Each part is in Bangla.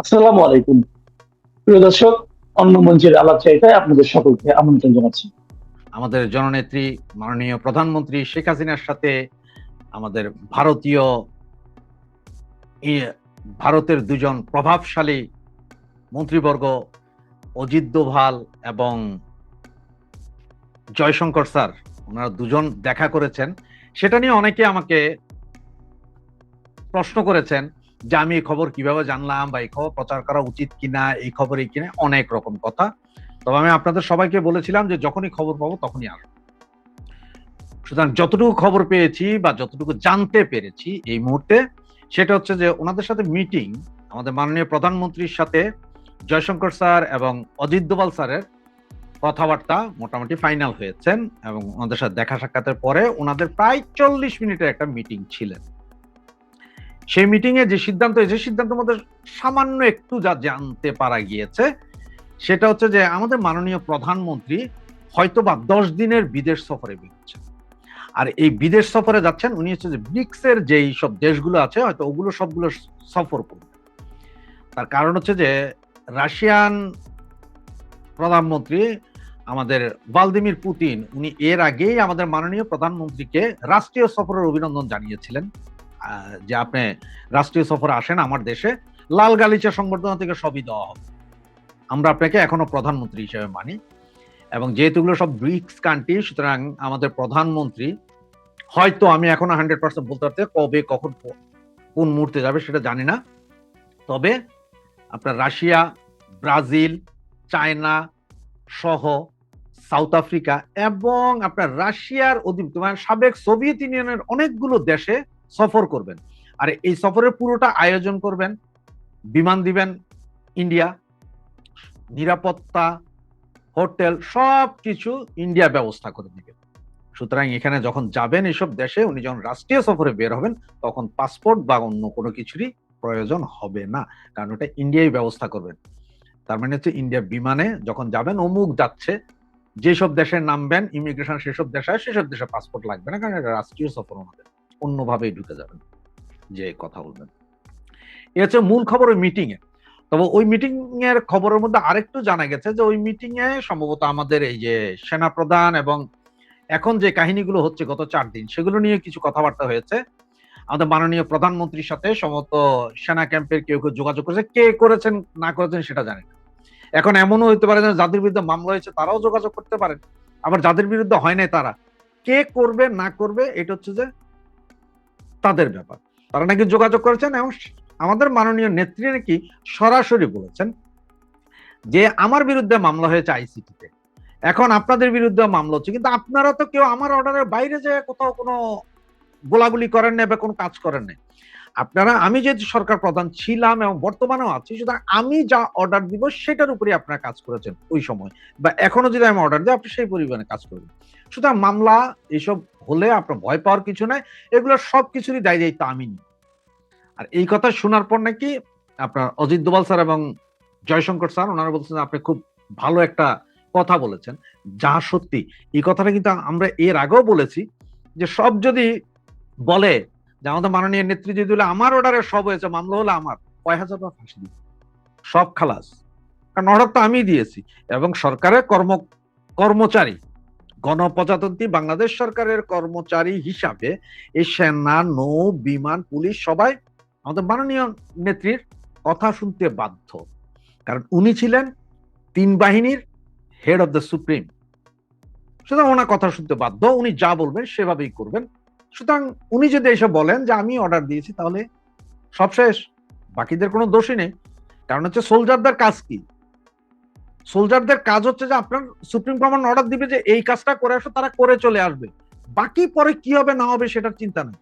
আসসালামু আলাইকুম। প্রিয় দর্শক, অন্য মঞ্চের আপনাদের সকলকে আমন্ত্রণ জানাচ্ছি। আমাদের জননেত্রী, মাননীয় প্রধানমন্ত্রী শেখ হাসিনার সাথে আমাদের ভারতীয় ভারতের দুজন প্রভাবশালী মন্ত্রীবর্গ অজিত দোভাল এবং জয়শঙ্কর স্যার, ওনারা দুজন দেখা করেছেন। সেটা নিয়ে অনেকে আমাকে প্রশ্ন করেছেন। যে আমি এই খবর কীভাবে জানলাম বা এই খবর প্রচার করা উচিত কিনা, এই খবরই কিনা, অনেক রকম কথা। তবে আমি আপনাদের সবাইকে বলেছিলাম যে যখনই খবর পাবো তখনই আসব। সুতরাং যতটুকু খবর পেয়েছি বা যতটুকু জানতে পেরেছি এই মুহূর্তে, সেটা হচ্ছে যে ওনাদের সাথে মিটিং, আমাদের মাননীয় প্রধানমন্ত্রীর সাথে জয়শঙ্কর স্যার এবং অজিত দোভাল স্যারের কথাবার্তা মোটামুটি ফাইনাল হয়েছেন এবং ওনাদের সাথে দেখা সাক্ষাতের পরে ওনাদের প্রায় চল্লিশ মিনিটের একটা মিটিং ছিলেন। সেই মিটিং এ যে সিদ্ধান্ত হয়েছে সিদ্ধান্তের মধ্যে সামান্য একটু যা জানতে পারা গিয়েছে, সেটা হচ্ছে যে আমাদের মাননীয় প্রধানমন্ত্রী হয়তো বা দশ দিনের বিদেশ সফরে বেরোচ্ছেন আর এই বিদেশ সফরে যাচ্ছেন, উনি হচ্ছে যে ব্রিক্সের যেই সব দেশগুলো আছে, হয়তো ওগুলো সবগুলো সফর করবেন তার কারণ হচ্ছে যে রাশিয়ান প্রধানমন্ত্রী আমাদের ভালদিমির পুতিন, উনি এর আগেই আমাদের মাননীয় প্রধানমন্ত্রীকে রাষ্ট্রীয় সফরের অভিনন্দন জানিয়েছিলেন। যে আপনি রাষ্ট্রীয় সফরে আসেন আমার দেশে, লাল গালিচা সংবর্ধনা থেকে সবই দেওয়া হবে। আমরা আপনাকে এখনও প্রধানমন্ত্রী হিসেবে মানি এবং যেহেতু এগুলো সব ব্রিক্স কান্ট্রি সুতরাং আমাদের প্রধানমন্ত্রী, হয়তো আমি এখনও হান্ড্রেড পার্সেন্ট বলতে পারতে কবে, কখন কোন মুহূর্তে যাবে সেটা জানি না। তবে আপনার রাশিয়া, ব্রাজিল, চায়না সহ সাউথ আফ্রিকা এবং আপনার রাশিয়ার অধীন সাবেক সোভিয়েত ইউনিয়নের অনেকগুলো দেশে সফর করবেন। আর এই সফরের পুরোটা আয়োজন করবেন, বিমান দিবেন, ইন্ডিয়া, নিরাপত্তা, হোটেল সব কিছু ইন্ডিয়া ব্যবস্থা করে দিবে সুতরাং এখানে যখন যাবেন এসব দেশে, উনি যখন রাষ্ট্রীয় সফরে বের হবেন, তখন পাসপোর্ট বা অন্য কোনো কিছুরই প্রয়োজন হবে না, কারণ ওটা ইন্ডিয়াই ব্যবস্থা করবেন। তার মানে হচ্ছে ইন্ডিয়া বিমানে যখন যাবেন, অমুক যাচ্ছে, যেসব দেশে নামবেন ইমিগ্রেশন সেসব দেশে সেসব দেশে পাসপোর্ট লাগবে না, কারণ এটা রাষ্ট্রীয় সফর আমাদের অন্যভাবেই ঢুকে যাবেন যে কথা বলবেন। এ হচ্ছে মূল খবর ওই মিটিং এ তবে ওই মিটিং এর খবরের মধ্যে আরেকটু জানা গেছে যে ওই মিটিং এ সম্ভবত আমাদের এই যে সেনা প্রধান এবং এখন যে কাহিনীগুলো হচ্ছে গত চার দিন, সেগুলো নিয়ে কিছু কথাবার্তা হয়েছে। আমাদের মাননীয় প্রধানমন্ত্রীর সাথে সম্ভবত সেনা ক্যাম্পের কেউ কেউ যোগাযোগ করেছে। কে করেছেন, না করেছেন সেটা জানি না। এখন এমনও হতে পারে যাদের বিরুদ্ধে মামলা হয়েছে তারাও যোগাযোগ করতে পারেন। আবার যাদের বিরুদ্ধে হয় নাই তারা। কে করবে, না করবে, এটা হচ্ছে যে তাদের ব্যাপার। তারা নাকি যোগাযোগ করেছেন এবং আমাদের মাননীয় নেত্রী নাকি সরাসরি বলেছেন যে আমার বিরুদ্ধে মামলা হয়েছে আইসিটিতে। এখন আপনাদের বিরুদ্ধে মামলা হচ্ছে। কিন্তু আপনারা তো কেউ আমার অর্ডারের বাইরে যে কোথাও কোনো গোলাগুলি করেন না বা কোনো কাজ করেন না আপনারা, আমি যেহেতু সরকার প্রধান ছিলাম এবং বর্তমানেও আছি, সুতরাং আমি যা অর্ডার দিব সেটার উপরে আপনারা কাজ করেছেন ওই সময়। বা এখনও যদি আমি অর্ডার দিই, আপনি সেই পরিমাণে কাজ করবেন। সুতরাং মামলা, এসব হলে আপনার ভয় পাওয়ার কিছু নাই, এগুলো সব কিছুরই দায় দায়িত্ব আমি আর এই কথা শোনার পর নাকি আপনার অজিত দোভাল স্যার এবং জয়শঙ্কর স্যার, ওনারা বলছেন আপনি খুব ভালো একটা কথা বলেছেন, যা সত্যি। এই কথাটা কিন্তু আমরা এর আগেও বলেছি যে সব যদি বলে যে আমাদের মাননীয় নেত্রী যদি আমার অর্ডারে সব হয়েছে, মামলা হলে আমার, কয় হাজার টাকা ফাঁসি দিবে? সব খালাস। কারণ অর্ডার তো আমি দিয়েছি এবং সরকারের কর্ম কর্মচারী গণপ্রজাতন্ত্রী বাংলাদেশ সরকারের কর্মচারী হিসাবে এই সেনা, নৌ, বিমান, পুলিশ সবাই আমাদের মাননীয় নেত্রীর কথা শুনতে বাধ্য। কারণ উনি ছিলেন তিন বাহিনীর হেড অফ দ্য সুপ্রিম সুতরাং ওনার কথা শুনতে বাধ্য, উনি যা বলবেন সেভাবেই করবেন। সুতরাং উনি যদি এসে বলেন যে আমি অর্ডার দিয়েছি, তাহলে সব শেষ বাকিদের কোনো দোষই নেই। কারণ হচ্ছে সোলজারদের কাজ কি? সোলজারদের কাজ হচ্ছে যে আপনার সুপ্রিম কমান্ড অর্ডার দিবে যে এই কাজটা করে আসো, তারা করে চলে আসবে। বাকি পরে কি হবে, না হবে সেটার চিন্তা নেই।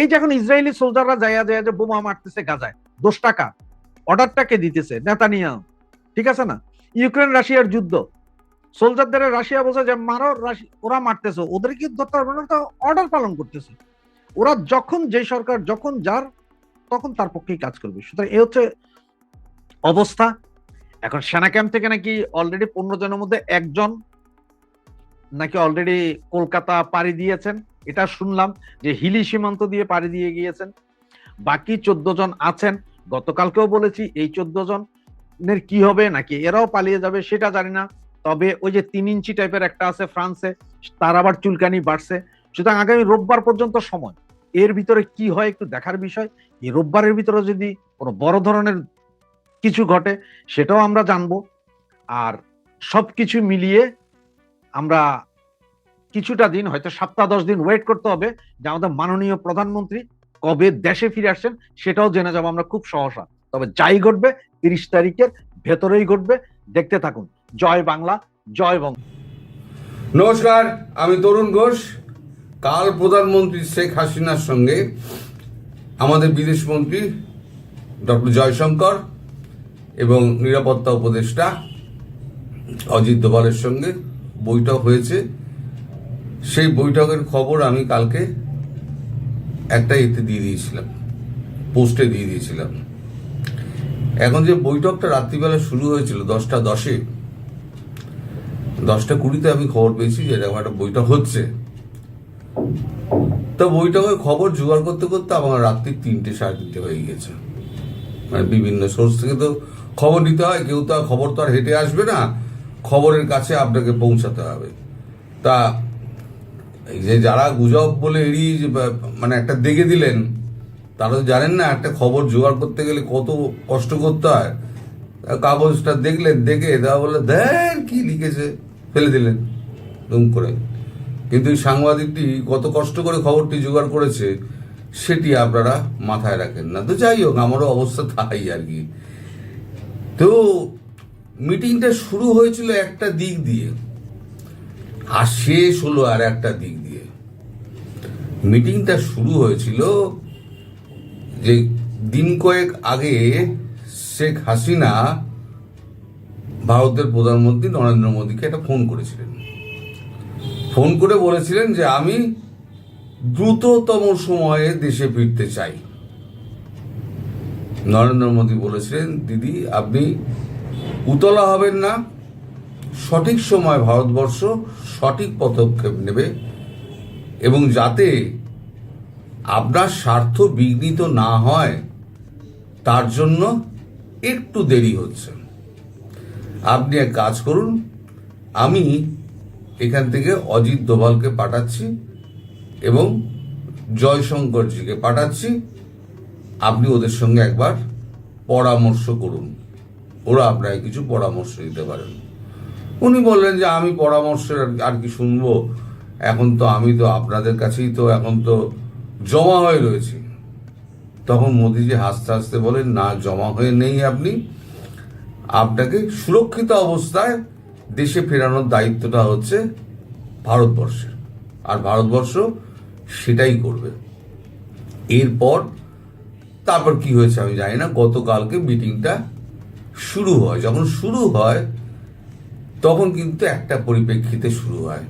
এই যে এখন ইসরায়েলি সোলজাররা যাইয়া যায় যে বোমা মারতেছে গাজায় দোষ টাকা অর্ডারটাকে দিতেছে? নেতানিয়া ঠিক আছে না? ইউক্রেন, রাশিয়ার যুদ্ধ। সোলজারদের রাশিয়া বলছে যে, মারো ওরা মারতেছে। ওদের কি ধরতে পারবে না? অর্ডার পালন করতেছে। ওরা যখন যে সরকার, যখন যার, তখন তার পক্ষেই কাজ করবে। সুতরাং এ হচ্ছে অবস্থা। এখন সেনা ক্যাম্প থেকে নাকি অলরেডি পনেরো জনের মধ্যে একজন নাকি অলরেডি কলকাতা পাড়ি দিয়েছেন। এটা শুনলাম যে হিলি সীমান্ত দিয়ে পাড়ি দিয়ে গিয়েছেন। বাকি চোদ্দ জন আছেন। গতকালকেও বলেছি, এই চোদ্দ জনের কি হবে নাকি এরাও পালিয়ে যাবে সেটা জানি না। তবে ওই যে তিন ইঞ্চি টাইপের একটা আছে ফ্রান্সে, তার আবার চুলকানি বাড়ছে। সুতরাং আগামী রোববার পর্যন্ত সময়। এর ভিতরে কি হয় একটু দেখার বিষয়। এই রোববারের ভিতরে যদি কোনো বড় ধরনের কিছু ঘটে, সেটাও আমরা জানব। আর সব কিছু মিলিয়ে আমরা কিছুটা দিন, হয়তো সপ্তাহ, দশ দিন ওয়েট করতে হবে যে আমাদের মাননীয় প্রধানমন্ত্রী কবে দেশে ফিরে আসছেন, সেটাও জেনে যাব আমরা খুব সহসা। তবে যাই ঘটবে, তিরিশ তারিখের ভেতরেই ঘটবে, দেখতে থাকুন। জয় বাংলা, জয় বঙ্গ। নমস্কার, আমি তরুণ ঘোষ। কাল প্রধানমন্ত্রী শেখ হাসিনার সঙ্গে আমাদের বিদেশমন্ত্রী ডক্টর জয়শঙ্কর এবং নিরাপত্তা উপদেষ্টা অজিত দোভালের সঙ্গে বৈঠক হয়েছে। সেই বৈঠকের খবর আমি কালকে একটা এতে দিয়ে দিয়েছিলাম, পোস্টে দিয়ে দিয়েছিলাম। এখন যে বৈঠকটা রাত্রিবেলা শুরু হয়েছিল, দশটা দশে, দশটা কুড়িতে আমি খবর পেয়েছি যে এরকম একটা বইটা হচ্ছে। তো বইটাকে খবর জোগাড় করতে করতে আমার রাত্রি তিনটে, সাড়ে তিনটে হয়ে গেছে। মানে বিভিন্ন সোর্স থেকে তো খবর নিতে হয়, কেউ তো খবর তো আর হেঁটে আসবে না। খবরের কাছে আপনাকে পৌঁছাতে হবে। তা এই যে যারা গুজব বলে এড়িয়ে মানে একটা দেখে দিলেন, তারা তো জানেন না একটা খবর জোগাড় করতে গেলে কত কষ্ট করতে হয়। কাগজটা দেখলেন, দেখে তা বলে দেন কি লিখেছে? ফেলে দিলেন, দুম করে। কিন্তু এই সাংবাদিকটি কত কষ্ট করে খবরটি জোগাড় করেছে, সেটি আপনারা মাথায় রাখেন না। তো যাই হোক, আমারও অবস্থা তাই আর কি। তো মিটিংটা শুরু হয়েছিল একটা দিক দিয়ে, আর শেষ হলো আর একটা দিক দিয়ে। মিটিংটা শুরু হয়েছিল যে দিন কয়েক আগে শেখ হাসিনা ভারতের প্রধানমন্ত্রী নরেন্দ্র মোদীকে একটা ফোন করেছিলেন। ফোন করে বলেছিলেন যে, আমি দ্রুততম সময়ে দেশে ফিরতে চাই। নরেন্দ্র মোদী বলেছিলেন, দিদি, আপনি উতলা হবেন না। সঠিক সময় ভারতবর্ষ সঠিক পদক্ষেপ নেবে এবং যাতে আপনার স্বার্থ বিঘ্নিত না হয়, তার জন্য একটু দেরি হচ্ছে। আপনি এক কাজ করুন, আমি এখান থেকে অজিত দোভালকে পাঠাচ্ছি এবং জয়শঙ্করজিকে পাঠাচ্ছি। আপনি ওদের সঙ্গে একবার পরামর্শ করুন। ওরা আপনাকে কিছু পরামর্শ দিতে পারেন। উনি বললেন যে, আমি পরামর্শের আর- আর কি শুনব। এখন তো আমি তো আপনাদের কাছেই তো এখন তো জমা হয়ে রয়েছি। তখন মোদিজি হাসতে হাসতে বলেন, না, জমা হয়ে নেই আপনি। আপনাকে সুরক্ষিত অবস্থায় দেশে ফেরানোর দায়িত্বটা হচ্ছে ভারতবর্ষের। আর ভারতবর্ষ সেটাই করবে। এরপর তারপর কি হয়েছে আমি জানি না। গতকালকে মিটিংটা শুরু হয়। যখন শুরু হয়, তখন কিন্তু একটা পরিপ্রেক্ষিতে শুরু হয়।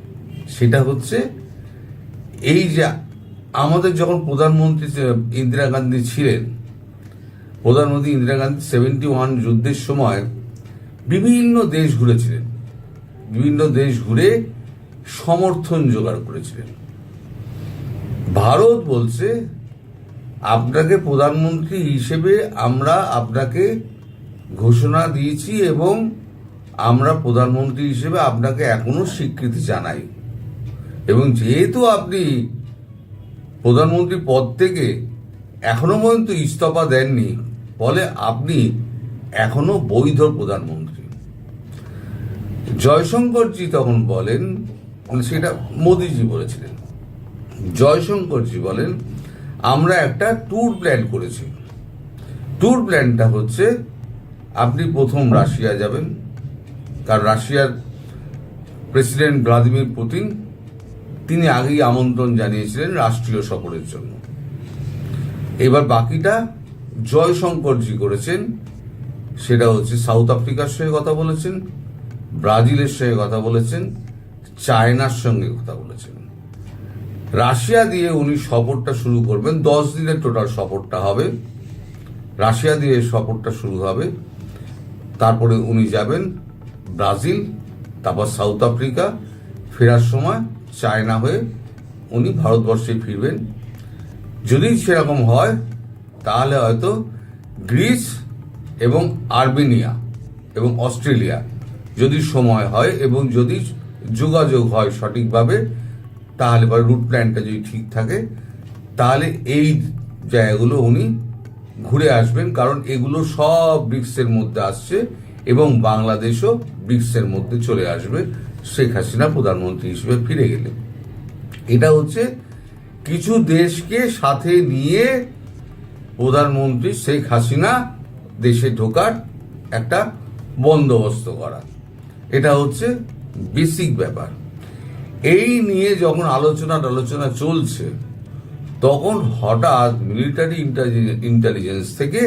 সেটা হচ্ছে এই যে আমাদের যখন প্রধানমন্ত্রী ইন্দিরা গান্ধী ছিলেন, প্রধানমন্ত্রী ইন্দিরা গান্ধী সেভেন্টি ওয়ান যুদ্ধের সময় বিভিন্ন দেশ ঘুরেছিলেন। বিভিন্ন দেশ ঘুরে সমর্থন জোগাড় করেছিলেন। ভারত বলছে আপনাকে প্রধানমন্ত্রী হিসেবে আমরা আপনাকে ঘোষণা দিয়েছি এবং আমরা প্রধানমন্ত্রী হিসেবে আপনাকে এখনও স্বীকৃতি জানাই। এবং যেহেতু আপনি প্রধানমন্ত্রী পদ থেকে এখনও পর্যন্ত ইস্তফা দেননি, ফলে আপনি এখনও বৈধ প্রধানমন্ত্রী। জয়শঙ্করজি তখন বলেন সেটা মোদিজি বলেছিলেন, জয়শঙ্করজি বলেন আমরা একটা ট্যুর প্ল্যান করেছি। ট্যুর প্ল্যানটা হচ্ছে, আপনি প্রথম রাশিয়া যাবেন, কারণ রাশিয়ার প্রেসিডেন্ট ভ্লাদিমির পুতিন তিনি আগেই আমন্ত্রণ জানিয়েছিলেন রাষ্ট্রীয় সফরের জন্য। এবার বাকিটা জয়শঙ্করজি করেছেন, সেটা হচ্ছে সাউথ আফ্রিকার সঙ্গে কথা বলেছেন ব্রাজিলের সঙ্গে কথা বলেছেন চায়নার সঙ্গে কথা বলেছেন। রাশিয়া দিয়ে উনি সফরটা শুরু করবেন, দশ দিনের টোটাল সফরটা হবে। রাশিয়া দিয়ে সফরটা শুরু হবে। তারপরে উনি যাবেন ব্রাজিল, তারপর সাউথ আফ্রিকা, ফেরার সময় চায়না হয়ে উনি ভারতবর্ষে ফিরবেন। যদি সেরকম হয়, তাহলে হয়তো গ্রিস এবং আর্মেনিয়া এবং অস্ট্রেলিয়া যদি সময় হয় এবং যদি যোগাযোগ হয় সঠিকভাবে তাহলে বা রুট প্ল্যানটা যদি ঠিক থাকে, তাহলে এই জায়গাগুলো উনি ঘুরে আসবেন, কারণ এগুলো সব ব্রিক্সের মধ্যে আসছে এবং বাংলাদেশও ব্রিক্সের মধ্যে চলে আসবে। শেখ হাসিনা প্রধানমন্ত্রী হিসেবে ফিরে গেলে এটা হচ্ছে কিছু দেশকে সাথে নিয়ে প্রধানমন্ত্রী শেখ হাসিনা দেশে ঢোকার একটা বন্দোবস্ত করা। এটা হচ্ছে বেসিক ব্যাপার। এই নিয়ে যখন আলোচনা আলোচনা চলছে, তখন হঠাৎ মিলিটারি ইন্টেলিজেন্স থেকে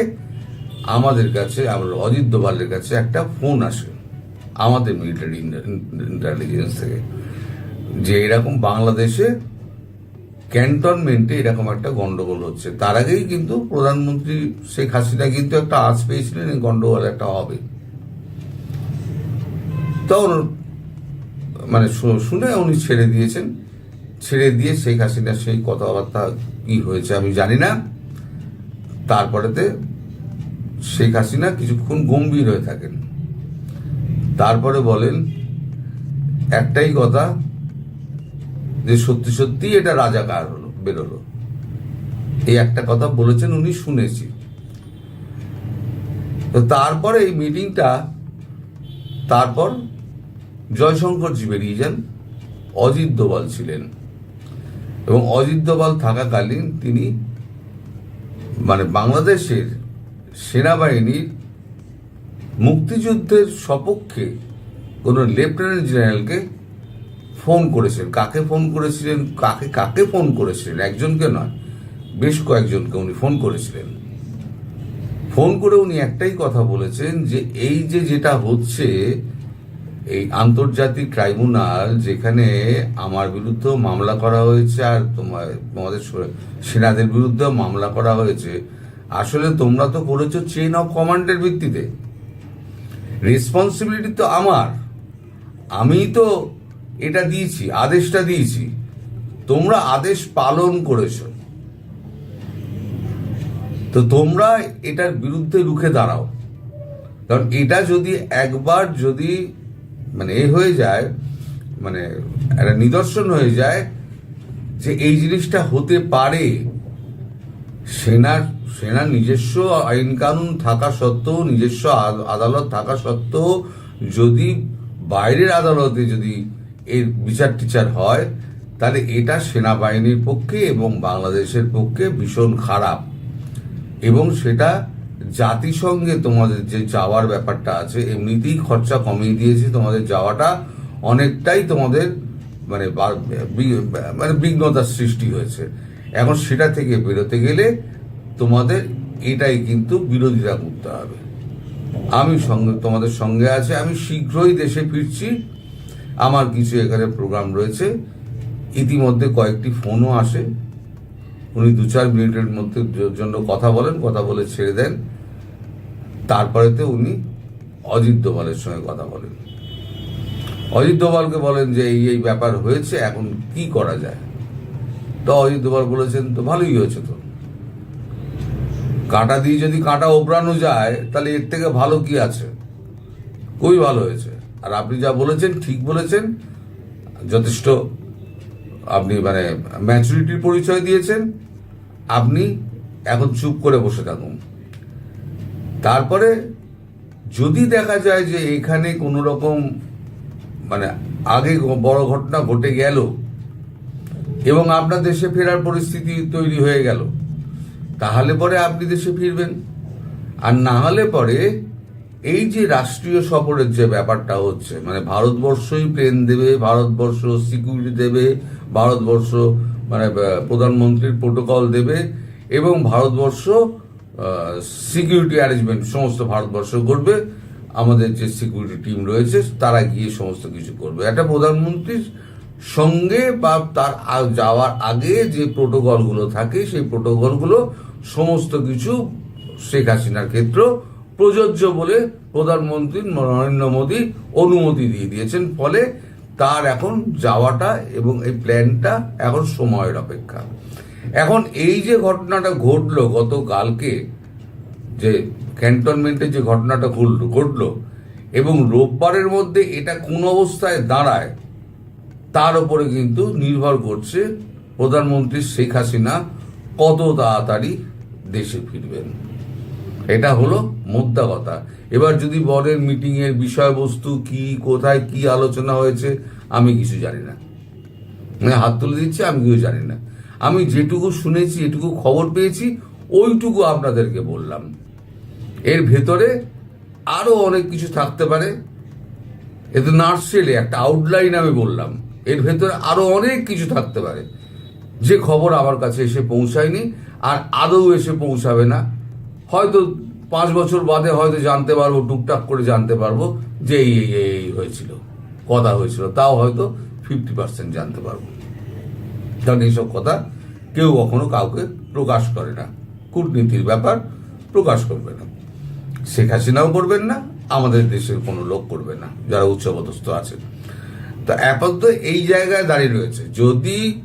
আমাদের কাছে আমরা অজিত দোভালের কাছে একটা ফোন আসে, আমাদের মিলিটারি ইন্টেলিজেন্স থেকে, যে এরকম বাংলাদেশে ক্যান্টনমেন্টে এরকম একটা গন্ডগোল হচ্ছে। তার আগেই কিন্তু প্রধানমন্ত্রী শেখ হাসিনা কিন্তু একটা আজ পেয়েছিলেন, এই গন্ডগোল একটা হবে। তখন মানে শুনে উনি ছেড়ে দিয়েছেন। ছেড়ে দিয়ে শেখ হাসিনার সেই কথাবার্তা কি হয়েছে আমি জানি না। তারপরেতে শেখ হাসিনা কিছুক্ষণ গম্ভীর হয়ে থাকেন। তারপরে বলেন, একটাই কথা, যে সত্যি সত্যি এটা রাজাকার হলো, বেরোলো। এই একটা কথা বলেছেন উনি, শুনেছি। তো তারপরে এই মিটিংটা তারপর জয়শঙ্করজি বেরিয়ে যান। অজিত দোভাল ছিলেন। এবং অজিত দোভাল থাকাকালীন তিনি মানে বাংলাদেশের সেনাবাহিনীর মুক্তিযুদ্ধের সপক্ষে কোনো লেফটেন্যান্ট জেনারেলকে ফোন করেছিলেন। কাকে ফোন করেছিলেন? কাকে কাকে ফোন করেছিলেন? একজনকে নয়, বেশ কয়েকজনকে উনি ফোন করেছিলেন। ফোন করে উনি একটাই কথা বলেছেন যে, এই যে যেটা হচ্ছে এই আন্তর্জাতিক ট্রাইব্যুনাল যেখানে আমার বিরুদ্ধে মামলা করা হয়েছে আর তোমার, তোমাদের সেনাদের বিরুদ্ধে মামলা করা হয়েছে, আসলে তোমরা তো করেছ চেইন অফ কমান্ডের ভিত্তিতে। রেসপন্সিবিলিটি তো আমার। আমি তো এটা দিয়েছি, আদেশটা দিয়েছি। তোমরা আদেশ পালন করেছ। তো তোমরা এটার বিরুদ্ধে রুখে দাঁড়াও। কারণ এটা যদি একবার যদি মানে এ হয়ে যায় মানে একটা নিদর্শন হয়ে যায় যে এই জিনিসটা হতে পারে। সেনার সেনার নিজস্ব আইন কানুন থাকা সত্ত্বেও, নিজস্ব আদালত থাকা সত্ত্বেও যদি বাইরের আদালতে যদি এর বিচার টিচার হয়, তাহলে এটা সেনাবাহিনীর পক্ষে এবং বাংলাদেশের পক্ষে ভীষণ খারাপ। এবং সেটা জাতিসংঘে তোমাদের যে যাওয়ার ব্যাপারটা আছে, এমনিতেই খরচা কমিয়ে দিয়েছে, তোমাদের যাওয়াটা অনেকটাই তোমাদের মানে মানে বিঘ্নতার সৃষ্টি হয়েছে। এখন সেটা থেকে বেরোতে গেলে তোমাদের এটাই কিন্তু বিরোধিতা করতে হবে। আমি সঙ্গে, তোমাদের সঙ্গে আছে, আমি শীঘ্রই দেশে ফিরছি। আমার কিছু এখানে প্রোগ্রাম রয়েছে। ইতিমধ্যে কয়েকটি ফোনও আসে। উনি দু চার মিনিটের মধ্যে জন্য কথা বলেন, কথা বলে ছেড়ে দেন। তারপরেতে উনি অজিত দোভালের সঙ্গে কথা বলেন। অজিত দোভালকে বলেন যে, এই এই ব্যাপার হয়েছে, এখন কি করা যায়? তো অজিত দোভাল বলেছেন, তো ভালোই হয়েছে তো। কাঁটা দিয়ে যদি কাঁটা ওবরানো যায়, তাহলে এর থেকে ভালো কি আছে? খুবই ভালো হয়েছে। আর আপনি যা বলেছেন, ঠিক বলেছেন। যথেষ্ট আপনি মানে ম্যাচুরিটির পরিচয় দিয়েছেন, আপনি এখন চুপ করে বসে থাকুন। তারপরে যদি দেখা যায় যে এখানে কোনো রকম মানে আগে বড় ঘটনা ঘটে গেল এবং আপনার দেশে ফেরার পরিস্থিতি তৈরি হয়ে গেল, তাহলে পরে আপনি দেশে ফিরবেন। আর না হলে পরে এই যে রাষ্ট্রীয় সফরের যে ব্যাপারটা হচ্ছে মানে ভারতবর্ষই প্লেন দেবে, ভারতবর্ষ সিকিউরিটি দেবে ভারতবর্ষ মানে প্রধানমন্ত্রীর প্রোটোকল দেবে এবং ভারতবর্ষ সিকিউরিটি অ্যারেঞ্জমেন্ট সমস্ত ভারতবর্ষ করবে। আমাদের যে সিকিউরিটি টিম রয়েছে, তারা গিয়ে সমস্ত কিছু করবে। একটা প্রধানমন্ত্রীর সঙ্গে বা তার যাওয়ার আগে যে প্রোটোকলগুলো থাকে, সেই প্রোটোকলগুলো সমস্ত কিছু শেখ হাসিনার ক্ষেত্র প্রযোজ্য বলে প্রধানমন্ত্রী নরেন্দ্র মোদী অনুমতি দিয়ে দিয়েছেন। ফলে তার এখন যাওয়াটা এবং এই প্ল্যানটা এখন সময়ের অপেক্ষা। এখন এই যে ঘটনাটা ঘটলো গতকালকে, যে ক্যান্টনমেন্টে যে ঘটনাটা ঘটলো ঘটলো, এবং রোববারের মধ্যে এটা কোন অবস্থায় দাঁড়ায়, তার উপরে কিন্তু নির্ভর করছে প্রধানমন্ত্রী শেখ হাসিনা কত তাড়াতাড়ি দেশে ফিরবেন। এটা হলো মোদ্দা কথা। এবার যদি বলেন মিটিং এর বিষয়বস্তু কি, কোথায় কি আলোচনা হয়েছে, আমি কিছু জানি না। মানে হাত তুলে দিচ্ছি, আমি কিছু জানি না। আমি যেটুকু শুনেছি, এটুকু খবর পেয়েছি, ওইটুকু আপনাদেরকে বললাম। এর ভেতরে আরও অনেক কিছু থাকতে পারে। এতে নার্সেলে, একটা আউটলাইন আমি বললাম। এর ভেতরে আরও অনেক কিছু থাকতে পারে। যে খবর আমার কাছে এসে পৌঁছায়নি, আর আদৌ এসে পৌঁছাবে না। হয়তো পাঁচ বছর বাদে হয়তো জানতে পারব, টুকটাক করে জানতে পারব যে এই এই এই হয়েছিল, কথা হয়েছিল। তাও হয়তো ফিফটি পার্সেন্ট জানতে পারব। কারণ এইসব কথা কেউ কখনো কাউকে প্রকাশ করে না। কূটনীতির ব্যাপার প্রকাশ করবে না। শেখ হাসিনাও করবেন না, আমাদের দেশের কোনো লোক করবে না, যারা উচ্চপদস্থ আছে। তা আপাতত এই জায়গায় দাঁড়িয়ে রয়েছে। যদি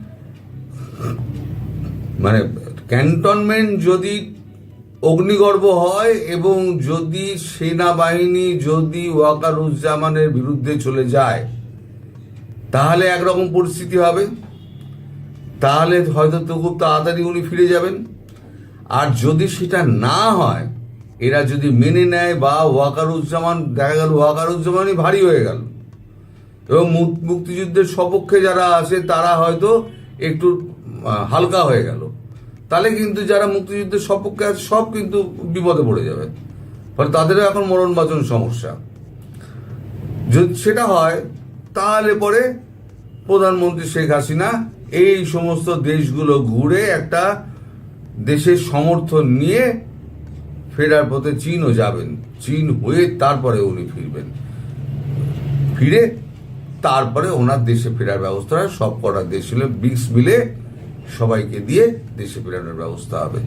মানে ক্যান্টনমেন্ট যদি অগ্নিগর্ভ হয় এবং যদি সেনাবাহিনী যদি ওয়াকারুজ্জামানের বিরুদ্ধে চলে যায়, তাহলে একরকম পরিস্থিতি হবে। তাহলে হয়তো তো খুব তাড়াতাড়ি উনি ফিরে যাবেন। আর যদি সেটা না হয়, এরা যদি মেনে নেয় বা ওয়াকারুজ্জামান, দেখা গেল ওয়াকারুজ্জামানই ভারী হয়ে গেল। এবং মুক্তিযুদ্ধের সপক্ষে যারা আছে, তারা হয়তো একটু হালকা হয়ে গেল। তাহলে কিন্তু যারা মুক্তিযুদ্ধের সপক্ষে আছে, সব কিন্তু বিপদে পড়ে যাবে। ফলে তাদেরও এখন মরণ বাঁচন সমস্যা। যদি সেটা হয়, তাহলে পরে প্রধানমন্ত্রী শেখ হাসিনা এই সমস্ত দেশগুলো ঘুরে একটা দেশের সমর্থন নিয়ে ফেরার পথে চীনও যাবেন। চীন হয়ে তারপরে উনি ফিরবেন। ফিরে তারপরে ওনার দেশে ফেরার ব্যবস্থা সব কটা দেশ হলে ব্রিক্স মিলে সবাইকে দিয়ে দেশে ফেরানোর ব্যবস্থা হবে।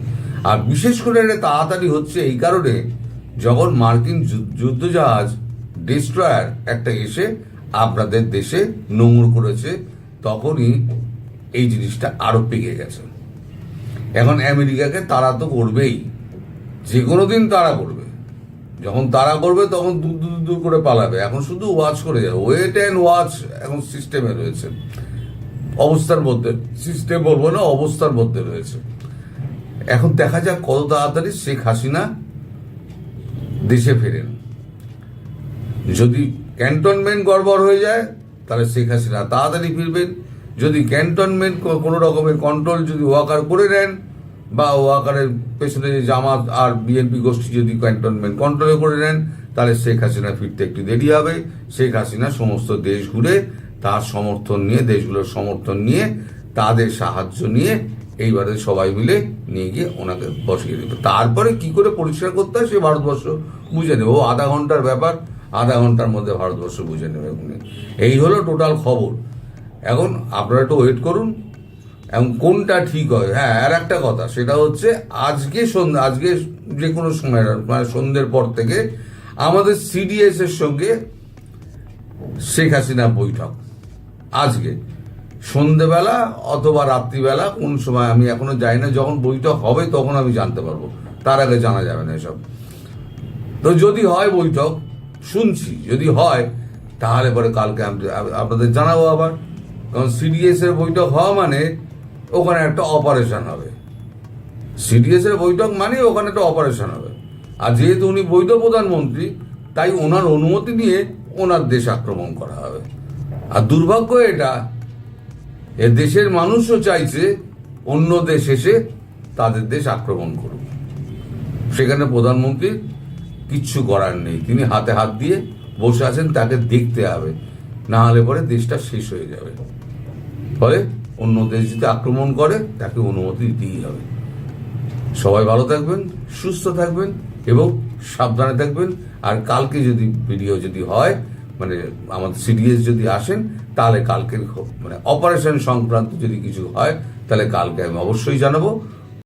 আর বিশেষ করে এটা তাড়াতাড়ি হচ্ছে এই কারণে যখন মার্কিন যুদ্ধজাহাজ ডিস্ট্রয়ার একটা এসে আপনাদের দেশে নোংর করেছে, তখনই এই জিনিসটা আরও পেকে গেছে। এখন আমেরিকাকে তারা তো করবেই। যে কোনো দিন তারা করবে। যখন তারা করবে, তখন দূর দূর দূর করে পালাবে। এখন শুধু ওয়াচ করে যাবে। ওয়েট অ্যান্ড ওয়াচ এখন সিস্টেমে রয়েছে। অবস্থার মধ্যে সিস্টেম বলব না, অবস্থার মধ্যে রয়েছে। এখন দেখা যাক কত তাড়াতাড়ি শেখ হাসিনা দেশে ফেরেন। যদি ক্যান্টনমেন্ট গড়বড় হয়ে যায়, তাহলে শেখ হাসিনা তাড়াতাড়ি ফিরবেন। যদি ক্যান্টনমেন্ট কোনো রকমের কন্ট্রোল যদি ওয়াকার করে নেন, বা ওয়াকারের পেছনে জামাত আর বিএনপি গোষ্ঠী যদি ক্যান্টনমেন্ট কন্ট্রোল করে নেন, তাহলে শেখ হাসিনা ফিরতে একটু দেরি হবে। শেখ হাসিনা সমস্ত দেশ ঘুরে তার সমর্থন নিয়ে, দেশগুলোর সমর্থন নিয়ে, তাদের সাহায্য নিয়ে এইবারে সবাই মিলে নিয়ে গিয়ে ওনাকে বসিয়ে দেবে তারপরে কি করে পরিষ্কার করতে হয় সে ভারতবর্ষ বুঝে নেবে। ও আধা ঘণ্টার ব্যাপার, আধা ঘণ্টার মধ্যে ভারতবর্ষ বুঝে নেবে উনি। এই হলো টোটাল খবর। এখন আপনারা একটু ওয়েট করুন। এবং কোনটা ঠিক হয়? হ্যাঁ আর একটা কথা, সেটা হচ্ছে আজকে সন্ধ্যা, আজকে যে কোনো সময় মানে সন্ধ্যের পর থেকে আমাদের সিডিএস এর সঙ্গে শেখ হাসিনা বৈঠক। আজকে। সন্ধেবেলা অথবা রাত্রিবেলা কোন সময় আমি এখনও যাই না, যখন বৈঠক হবে তখন আমি জানতে পারব। তার আগে জানা যাবে না এসব। তো যদি হয় বৈঠক, শুনছি, যদি হয়, তাহলে পরে কালকে আপনাদের জানাব আবার। কারণ সিডিএস এর বৈঠক হওয়া মানে ওখানে একটা অপারেশন হবে। সিডিএস এর বৈঠক মানে ওখানে একটা অপারেশন হবে। আর যেহেতু উনি বৈধ প্রধানমন্ত্রী, তাই ওনার অনুমতি নিয়ে ওনার দেশ আক্রমণ করা হবে। আর দুর্ভাগ্য এটা, এ দেশের মানুষও চাইছে অন্য দেশ এসে তাদের দেশ আক্রমণ করুক। সেখানে প্রধানমন্ত্রী কিচ্ছু করার নেই। তিনি হাতে হাত দিয়ে বসে আছেন, তাকে দেখতে হবে। না হলে পরে দেশটা শেষ হয়ে যাবে। ফলে অন্য দেশ যদি আক্রমণ করে, তাকে অনুমতি দিতেই হবে। সবাই ভালো থাকবেন, সুস্থ থাকবেন এবং সাবধানে থাকবেন। আর কালকে যদি ভিডিও যদি হয় মানে আমাদের সিডিএস যদি আসেন, তাহলে কালকের মানে অপারেশন সংক্রান্ত যদি কিছু হয়, তাহলে কালকে আমি অবশ্যই জানাব।